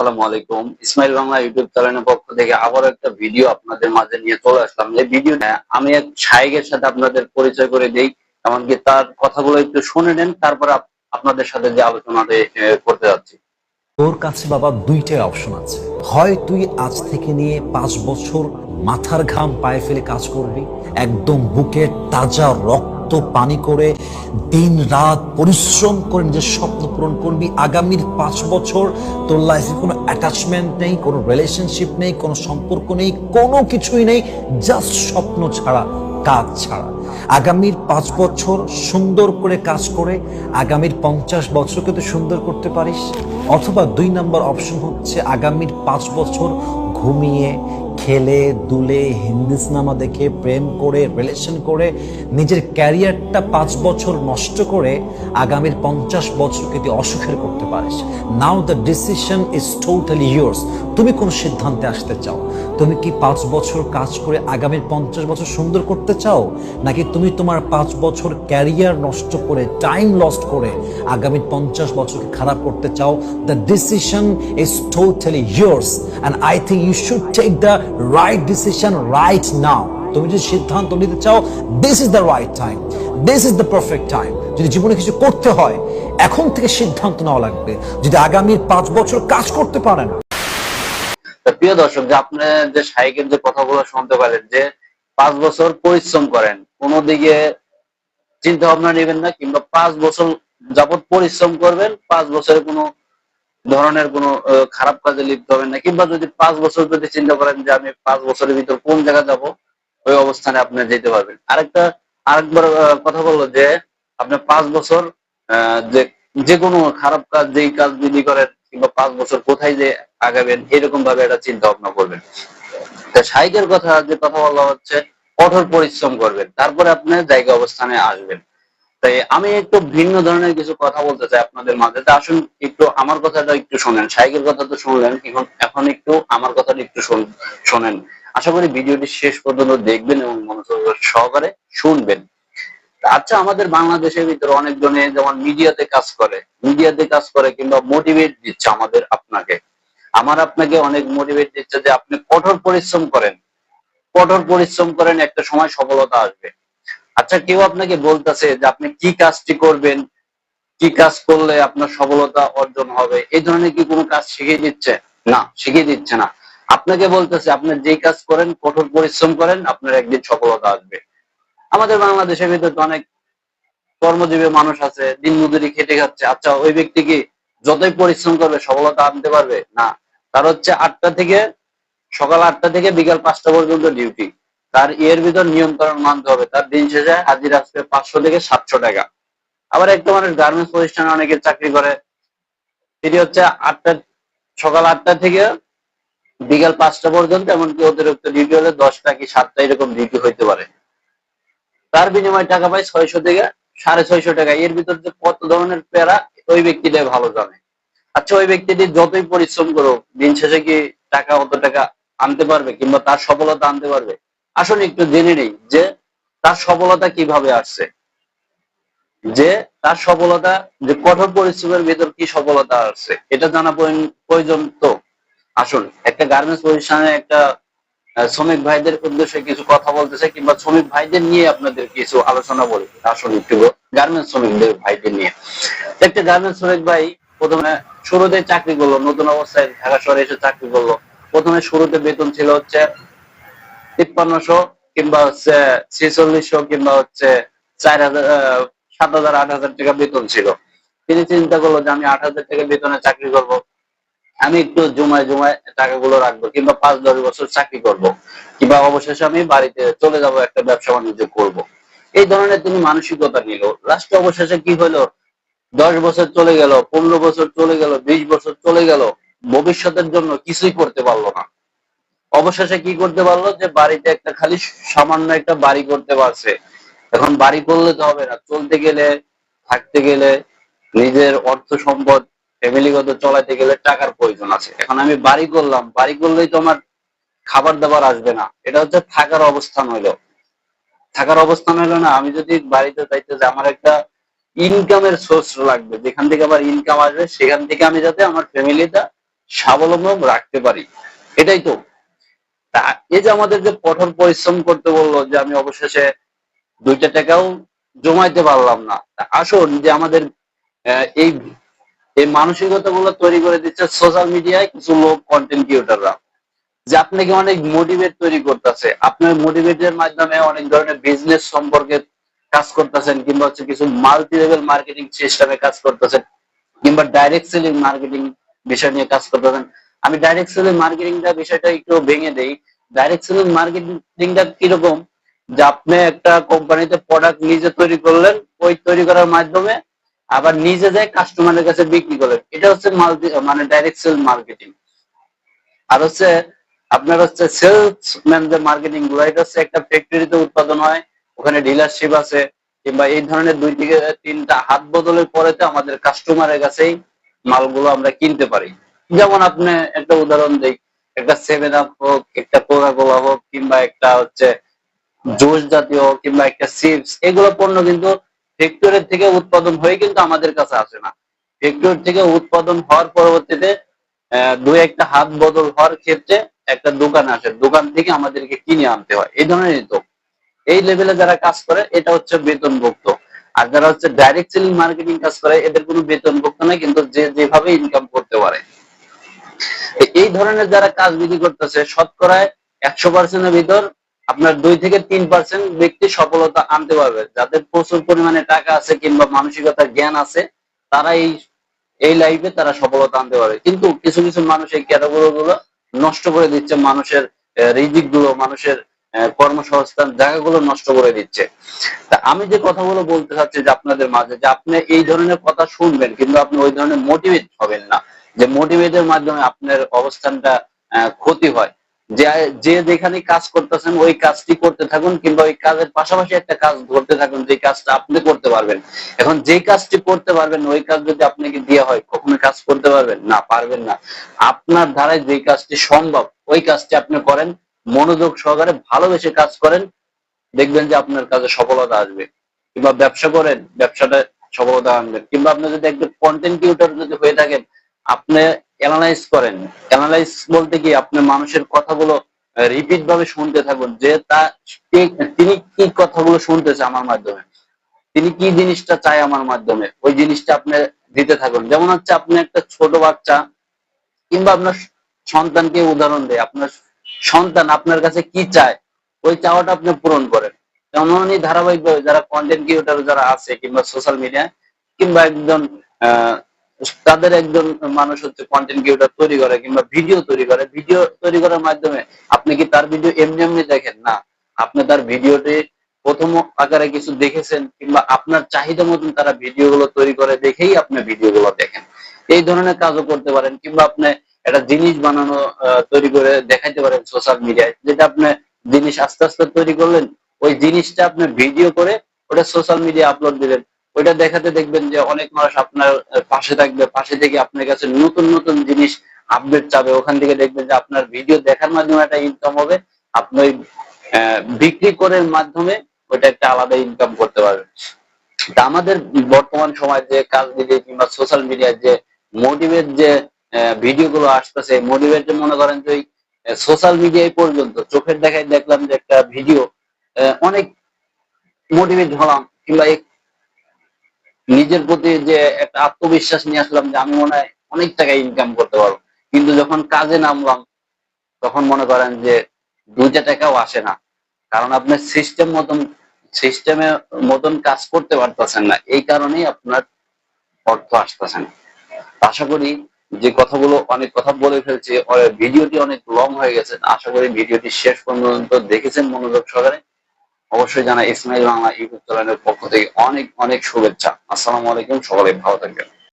আসসালামু আলাইকুম। ইসমাইল বাংলা ইউটিউব চ্যানেলের পক্ষ থেকে আবার একটা ভিডিও আপনাদের মাঝে নিয়ে চলে আসলাম। এই ভিডিও আমি এক শায়েকের সাথে আপনাদের পরিচয় করে দেই, এমনকি তার কথাগুলো একটু শুনে নেন, তারপর আপনাদের সাথে যে আলোচনাতে করতে যাচ্ছি। তোর কাছে বাবা দুইটাই অপশন আছে। হয় তুই আজ থেকে নিয়ে পাঁচ বছর মাথার ঘাম পায়ে ফেলে কাজ করবি, একদম বুকে তাজা রক্ত পানি করে দিন রাত পরিশ্রম করে নিজের স্বপ্ন পূরণ করবি। আগামীর পাঁচ বছর তোর লাইফে কোনো অ্যাটাচমেন্ট নেই, কোনো রিলেশনশিপ নেই, কোনো সম্পর্ক নেই, কোনো কিছুই নেই জাস্ট স্বপ্ন ছাড়া, কাজ ছাড়া। আগামীর পাঁচ বছর সুন্দর করে কাজ করে, আগামীর পঞ্চাশ বছরকে তুই সুন্দর করতে পারিস। অথবা দুই নম্বর অপশন হচ্ছে আগামীর পাঁচ বছর ঘুমিয়ে খেলে, দুলে, হিন্দি সিনেমা দেখে, প্রেম করে রিলেশন করে, নিজের ক্যারিয়ারটা পাঁচ বছর নষ্ট করে আগামীর পঞ্চাশ বছরকে তুই অসুখের করতে পারিস। Now the decision is totally yours তুমি কোন সিদ্ধান্তে আসতে চাও? তুমি কি পাঁচ বছর কাজ করে আগামীর পঞ্চাশ বছর সুন্দর করতে চাও? নাকি তুমি তোমার পাঁচ বছর ক্যারিয়ার নষ্ট করে টাইম লস্ট করে আগামী পঞ্চাশ বছরকে খারাপ করতে চাও? The decision is totally yours and I think you should take the right decision right now তুমি যদি সিদ্ধান্ত নিতে চাও this is the right time this is the perfect time যদি জীবনে কিছু করতে হয়, এখন থেকে সিদ্ধান্ত নেওয়া লাগবে। যদি আগামীর পাঁচ বছর কাজ করতে পারেন প্রিয় দর্শক, যে আপনি যে শায়েকের যে কথাগুলো শুনতে পারেন, যে পাঁচ বছর পরিশ্রম করেন, কোনো দিকে চিন্তা ভাবনা নেবেন না, কিংবা পাঁচ বছর যাবত পরিশ্রম করবেন, পাঁচ বছরে কোনো ধরনের কোনো খারাপ কাজে লিপ্ত হবেন না, কিংবা যদি পাঁচ বছর যদি চিন্তা করেন যে আমি পাঁচ বছরের ভিতর কোন জায়গা যাব, ওই অবস্থানে আপনি যেতে পারবেন। আরেকটা, আরেকবার কথা বলল যে আপনি পাঁচ বছর যে কোনো খারাপ কাজ, যেই কাজ যদি করেন কিংবা পাঁচ বছর কোথায় যে আগাবেন, এরকম ভাবে একটা চিন্তা ভাবনা করবেন। তা সাইকের কথা যে কথা বলা হচ্ছে, কঠোর পরিশ্রম করবেন, তারপরে আপনি জায়গা অবস্থানে আসবেন। তাই আমি একটু ভিন্ন ধরনের কিছু কথা বলতে চাই আপনাদের মাঝে। তা আসুন একটু আমার কথাটা একটু শোনেন। সাইকের কথা তো শুনলেন, এখন এখন একটু আমার কথাটা একটু শোন- শোনেন। আশা করি ভিডিওটি শেষ পর্যন্ত দেখবেন এবং মনোযোগ সহকারে শুনবেন। আচ্ছা আমাদের বাংলাদেশের ভিতরে অনেকজনে যেমন মিডিয়াতে কাজ করে, মিডিয়াতে কাজ করে কিংবা মোটিভেট দিচ্ছে আমাদের আপনাকে। আমার আপনাকে অনেক মোটিভেট দিচ্ছে যে আপনি কঠোর পরিশ্রম করেন। কঠোর পরিশ্রম করেন, একটা সময় সফলতা আসবে। আচ্ছা কেউ আপনাকে বলতেছে যে আপনি কি কাজটি করবেন? কি কাজ করলে আপনার সফলতা অর্জন হবে? এই ধরনের কি কোনো কাজ শিখিয়ে দিচ্ছে? না, শিখিয়ে দিচ্ছে না। আপনাকে বলতেছে, আপনি যে কাজ করেন, কঠোর পরিশ্রম করেন, আপনার একদিন সফলতা আসবে। আমাদের বাংলাদেশের ভিতরে অনেক কর্মজীবী মানুষ আছে, দিন মজুরি খেটে খাচ্ছে। আচ্ছা ওই ব্যক্তি কি যতই পরিশ্রম করবে, সফলতা আনতে পারবে? না। তার হচ্ছে আটটা থেকে সকাল আটটা থেকে বিকাল পাঁচটা পর্যন্ত ডিউটি। তার এর ভিতর নিয়ন্ত্রণ মানতে হবে। তার দিন শেষে হাজির আসবে পাঁচশো থেকে সাতশো টাকা। আবার একটা মানুষ গার্মেন্টস প্রতিষ্ঠানে অনেকে চাকরি করে। সেটি হচ্ছে আটটা, সকাল আটটা থেকে বিকাল পাঁচটা পর্যন্ত, এমনকি অতিরিক্ত ডিউটি হলে দশটা কি সাতটা এরকম ডিউটি হইতে পারে। তার বিনিময়ে টাকা পায় ছয়শো থেকে সাড়ে ছয়শো টাকা। এর ভিতর কত ধরনের প্যারা, ওই ব্যক্তিটাই ভালো জানে। আচ্ছা ওই ব্যক্তিটি যতই পরিশ্রম করুক, দিন শেষে কি টাকা, অত টাকা আনতে পারবে কিংবা তার সফলতা আনতে পারবে? আসলে একটু জেনে নেই যে তার সফলতা কীভাবে আসছে। যে তার সফলতা, যে কঠোর পরিশ্রমের ভিতর কি সফলতা আসছে, এটা জানা প্রয়োজন- তো। আসুন, একটা গার্মেন্টস প্রতিষ্ঠানে একটা শ্রমিক ভাইদের উদ্দেশ্যে কিছু কথা বলতেছে কিংবা শ্রমিক ভাইদের নিয়ে আপনাদের কিছু আলোচনা বলি। আসুন একটু গার্মেন্টস শ্রমিকদের ভাইদের নিয়ে। একটা গার্মেন্টস শ্রমিক ভাই প্রথমে শুরুতে চাকরি করল, নতুন অবস্থায় ঢাকা শহরে এসে চাকরি করল। প্রথমে শুরুতে বেতন ছিল হচ্ছে তিপ্পান্নশো কিংবা হচ্ছে ছেচল্লিশশো কিংবা হচ্ছে চার হাজার সাত হাজার, আট হাজার টাকা বেতন ছিল। তিনি চিন্তা করল যে আমি আট হাজার টাকা বেতনে চাকরি করব। আমি একটু জমায় জমায় টাকাগুলো রাখব কিংবা পাঁচ দশ বছর চাকরি করব কিংবা অবশেষে আমি বাড়িতে চলে যাব একটা ব্যবসা বাণিজ্য করব। এই ধরনের তিনি মানসিকতা নিল। লাস্টে অবশেষে কি হলো? দশ বছর চলে গেল, পনেরো বছর চলে গেল, বিশ বছর চলে গেল, ভবিষ্যতের জন্য কিছুই করতে পারল না। অবশেষে কি করতে পারল? যে বাড়িতে একটা খালি সামান্য একটা বাড়ি করতে পারছে। এখন বাড়ি করলে তো হবে না। চলতে গেলে, থাকতে গেলে নিজের অর্থ সম্পদ ফ্যামিলিগত চলাইতে গেলে টাকার প্রয়োজন আছে। এখন আমি বাড়ি করলাম, বাড়ি করলেই তো আমার খাবার দাবার আসবে না। এটা হচ্ছে থাকার অবস্থান হইল। থাকার অবস্থান হইল না, আমি যদি বাড়িতে চাইতে যে আমার একটা ইনকামের সোর্স লাগবে। যেখান থেকে আবার ইনকাম আসবে, সেখান থেকে আমি যাতে আমার ফ্যামিলিটা স্বাবলম্বন রাখতে পারি। এটাই তো। তা এই যে আমাদের যে কঠোর পরিশ্রম করতে বলল, যে আমি অবশেষে দুইটা টাকাও জমাইতে পারলাম না। আসুন যে আমাদের এই এই মানসিকতা গুলো তৈরি করে দিচ্ছে সোশ্যাল মিডিয়ায় কিছু লোক কন্টেন্ট ক্রিয়েটাররা যে আপনাকে অনেক মোটিভেট তৈরি করতেছে। আপনার মোটিভেটের মাধ্যমে অনেক ধরনের বিজনেস সম্পর্কে কাজ করতেছেন কিংবা হচ্ছে কিছু মাল্টি লেভেল মার্কেটিং সিস্টেমে কাজ করতেছেন কিংবা ডাইরেক্ট সেলিং মার্কেটিং বিষয় নিয়ে কাজ করতেছেন। আমি ডাইরেক্ট সেলিং মার্কেটিংটা বিষয়টা একটু ভেঙে দেই। ডাইরেক্ট সেলিং মার্কেটিংটা কীরকম? যে আপনি একটা কোম্পানিতে প্রোডাক্ট নিজে তৈরি করলেন, ওই তৈরি করার মাধ্যমে আবার নিজে যায় কাস্টমারের কাছে বিক্রি করে এটা হচ্ছে মাল্টি মানে ডাইরেক্ট সেল মার্কেটিং আর হচ্ছে আপনার হচ্ছে সেলসম্যান যে মার্কেটিংগুলো, এটা হচ্ছে একটা ফ্যাক্টরিতে উৎপাদন হয়, ওখানে ডিলারশিপ আছে, কিংবা এই ধরনের দুই থেকে তিনটা হাত বদলের পরেতে আমাদের কাস্টমারের কাছেই মালগুলো আমরা কিনতে পারি। যেমন আপনি একটা উদাহরণ দিই, একটা সেভেন আপ হোক, একটা কোকা কোলা হোক, কিংবা একটা হচ্ছে জুস জাতীয় কিংবা একটা চিপস এগুলো পণ্য কিন্তু ফ্যাক্টরি থেকে উৎপাদন হয়ে কিন্তু আমাদের কাছে আসে না। ফ্যাক্টরি থেকে উৎপাদন হওয়ার পরবর্তীতে দুই একটা হাত বদল হওয়ার ক্ষেত্রে একটা দোকান আসে। দোকান থেকে আমাদেরকে কিনে আনতে হয়। এই ধরনের তো। এই লেভেলে যারা কাজ করে, এটা হচ্ছে বেতনভুক্ত। আর যারা হচ্ছে ডাইরেক্ট সেলিং মার্কেটিং কাজ করে, এদের কোনো বেতনভুক্ত নয়, কিন্তু যে যেভাবে ইনকাম করতে পারে। এই ধরনের যারা কাজ বিধি করতেছে, শতকরায় একশো পার্সেন্টের ভিতর আপনার দুই থেকে তিন পার্সেন্ট ব্যক্তি সফলতা আনতে পারবে। যাদের প্রচুর পরিমাণে টাকা আছে কিংবা মানসিকতার জ্ঞান আছে, তারা এই এই লাইফে তারা সফলতা আনতে পারবে। কিন্তু কিছু কিছু মানুষ এই ক্যাটাগরি গুলো নষ্ট করে দিচ্ছে। মানুষের রিজিকগুলো মানুষের কর্মসংস্থান, জায়গাগুলো নষ্ট করে দিচ্ছে। তা আমি যে কথাগুলো বলতে চাচ্ছি যে আপনাদের মাঝে, যে আপনি এই ধরনের কথা শুনবেন কিন্তু আপনি ওই ধরনের মোটিভেট হবেন না। যে মোটিভেটের মাধ্যমে আপনার অবস্থানটা ক্ষতি হয়। যে যেখানে কাজ করতেছেন, ওই কাজটি করতে থাকুন কিংবা ওই কাজের পাশাপাশি একটা কাজ ধরতে থাকুন, যে কাজটা আপনি করতে পারবেন। এখন যে কাজটি করতে পারবেন, ওই কাজ যদি আপনাকে দেওয়া হয়, কখনো কাজ করতে পারবেন? না পারবেন না। আপনার ধারায় যে কাজটি সম্ভব, ওই কাজটি আপনি করেন, মনোযোগ সহকারে ভালোবেসে কাজ করেন, দেখবেন যে আপনার কাজে সফলতা আসবে। কিংবা ব্যবসা করেন, ব্যবসাটা সফলতা আনবেন। কিংবা আপনি যদি একজন কন্টেন্ট ক্রিয়েটর যদি হয়ে থাকেন আপনি অ্যানালাইজ করেন। অ্যানালাইজ বলতে কি আপনি মানুষের কথাগুলো রিপিট ভাবে শুনতে থাকুন যে তা তিনি কি কথাগুলো শুনতেছে আমার মাধ্যমে। তিনি কি জিনিসটা চায় আমার মাধ্যমে। ওই জিনিসটা আপনি দিতে থাকুন। যেমন হচ্ছে আপনি একটা ছোট বাচ্চা কিংবা আপনার সন্তানকে উদাহরণ দেয় আপনার সন্তান আপনার কাছে কি চায় ওই চাওয়াটা আপনি পূরণ করেন। তেমনই ধারাবাহিকভাবে যারা কন্টেন্ট ক্রিয়েটর যারা আছে কিংবা সোশ্যাল মিডিয়া কিংবা একজন আহ, তাদের একজন মানুষ হচ্ছে কন্টেন্ট ক্রিয়েটর তৈরি করে কিংবা ভিডিও তৈরি করে। ভিডিও তৈরি করার মাধ্যমে আপনি কি তার ভিডিও এমনি এমনি দেখেন? না। আপনি তার ভিডিওটি প্রথম আকারে কিছু দেখেছেন কিংবা আপনার চাহিদা মতন তারা ভিডিও গুলো তৈরি করে দেখেই আপনি ভিডিও গুলো দেখেন। এই ধরনের কাজও করতে পারেন কিংবা আপনি একটা জিনিস বানানো তৈরি করে দেখাইতে পারেন সোশ্যাল মিডিয়ায় যেটা আপনি জিনিস আস্তে আস্তে তৈরি করলেন, ওই জিনিসটা আপনি ভিডিও করে ওটা সোশ্যাল মিডিয়া আপলোড দিলেন। ওইটা দেখাতে দেখবেন যে অনেক মানুষ আপনার পাশে থাকবে, পাশে থেকে আপনার কাছে নতুন নতুন জিনিস আপডেট চাবে। ওখান থেকে দেখবেন যে আপনার ভিডিও দেখার মাধ্যমে একটা ইনকাম হবে। আপনি ওই বিক্রি করার মাধ্যমে ওইটা একটা আলাদা ইনকাম করতে পারবেন। তা আমাদের বর্তমান সময় যে কাজ মিডিয়া কিংবা সোশ্যাল মিডিয়ার যে মোটিভেট যে ভিডিও গুলো আসতেছে মোটিভেট যে মনে করেন যে সোশ্যাল মিডিয়ায় পর্যন্ত চোখের দেখায় দেখলাম যে একটা ভিডিও অনেক মোটিভেট হলাম কিংবা নিজের প্রতি যে একটা আত্মবিশ্বাস নিয়ে আসলাম যে আমি মনে হয় অনেক টাকা ইনকাম করতে পারব। কিন্তু যখন কাজে নামলাম, তখন মনে করেন যে দুইটা টাকাও আসে না। কারণ আপনার সিস্টেম মতন সিস্টেমের মতন কাজ করতে পারতেছেন না। এই কারণেই আপনার অর্থ আসতেছে না। আশা করি যে কথাগুলো অনেক কথা বলে ফেলছি ভিডিওটি অনেক লং হয়ে গেছে। আশা করি ভিডিওটি শেষ পর্যন্ত দেখেছেন মনোযোগ সহকারে। অবশ্যই জানা ইসমাইল বাংলা ইউটিউব চ্যানেলের পক্ষ থেকে অনেক অনেক শুভেচ্ছা। আসসালামু আলাইকুম সকলে ভালো থাকবেন।